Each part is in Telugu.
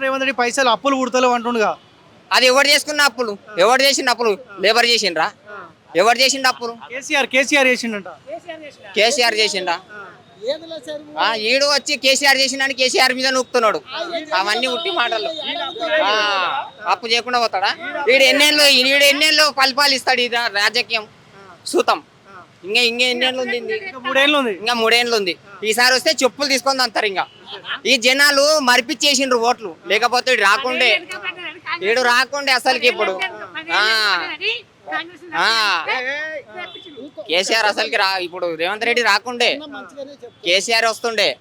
రేవంత్ రెడ్డి పైసలు అప్పులు పుడతలేవు అంటుండగా. అది ఎవరు చేసుకున్న అప్పులు? ఎవరు చేసిండు అప్పులు? లేబర్ చేసిండ్రా? ఎవరు చేసిండు అప్పులు? కేసీఆర్ కేసీఆర్ చేసిండంట. కేసీఆర్ చేసిండా? ఆ, ఈడు వచ్చి కేసీఆర్ చేసిండని కేసీఆర్ మీద నూపుతున్నాడు అవన్నీ ఉట్టి మాటలు. ఆ, అప్పు చేయకుండా పోతాడా? వీడు ఎన్నేళ్ళు వీడు ఎన్నేళ్ళు ఫలితాలు ఇస్తాడు ఇది రాజకీయం. సూతం. ఇంకా ఇంకా ఎన్నేళ్ళు ఉంది? మూడేళ్ళు ఉంది. ఇంకా మూడేళ్ళు ఉంది. ఈసారి వస్తే చెప్పులు తీసుకొని అంటారు ఇంకా. ఈ జనాలు మరిపిచ్చేసిండ్రు ఓట్లు. లేకపోతే రాకుండే. ఈడు రాకుండే అసలుకి ఇప్పుడు. ఆ, ఆ. కేసీఆర్ అసలుకి రా ఇప్పుడు రేవంత్ రెడ్డి రాకుండే. కేసీఆర్ వస్తుండే.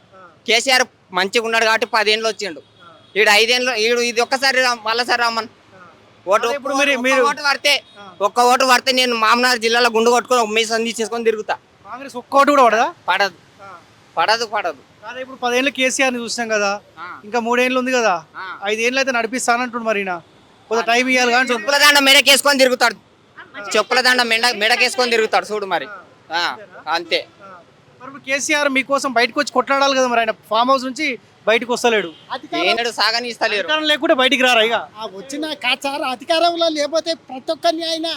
కేసీఆర్ మంచిగా ఉన్నాడు కాబట్టి పదేళ్ళు వచ్చిండు. ఈడు ఐదేళ్ళు ఈడు ఇది ఒక్కసారి మళ్ళసారి రమ్మను. ఓటు అదే ఇప్పుడు మీరు- ఒక్క మీరు- ఓటు పడితే ఒక్క ఓటు పడితే నేను మామనార్ జిల్లాలో గుండు కొట్టుకొని మీ సంధి చేసుకొని తిరుగుతా. కాంగ్రెస్ ఒక్కోటి కూడా పడదా? పడదు. పడదు పడదు. ఇప్పుడు పదేళ్ళు కేసీఆర్ని చూసినాం కదా. ఇంకా మూడేళ్ళు ఉంది కదా. ఐదేళ్ళు అయితే నడిపిస్తానంటుండు మరి. కొంత టైం ఇవ్వాలి కానీ. చెప్పుల దండ మెడకేసుకొని తిరుగుతాడు. చెప్పుల దండ మెడ మెడకేసుకొని తిరుగుతాడు చూడు మరి. అంతే. మరి కేసీఆర్ మీకోసం బయటకు వచ్చి కొట్లాడాలి కదా మరి ఆయన ఫామ్ హౌస్ నుంచి బయటకు వస్తలేడు. ఏనాడు అధికారం లేకుంటే బయటికి రారా ఇక? ఆ వచ్చిన కా- సార్ అధికారంలో లేకపోతే ప్రతి ఒక్కరిని ఆయన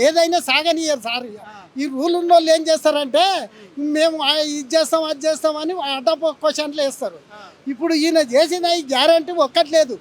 ఏదైనా సాగనియరు సార్ ఈ రూల్ ఉన్న వాళ్ళు ఏం చేస్తారంటే మేము ఇది చేస్తాం అది చేస్తాం అని అడ్డపు క్వశ్చన్లు వేస్తారు. ఇప్పుడు ఈయన చేసిన ఈ గ్యారంటీ ఒక్కట్లేదు